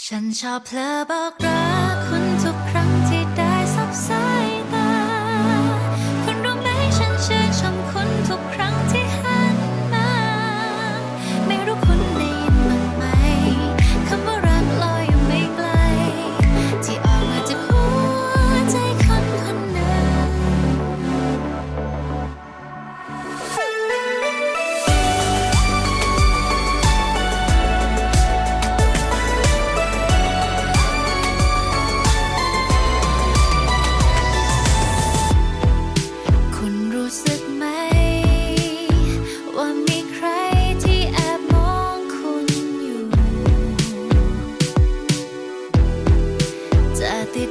ฉันชอบเพลอบอกรักคุณทุกครั้ง ไหม ว่ามีใครที่แอบมองคุณอยู่ จะติด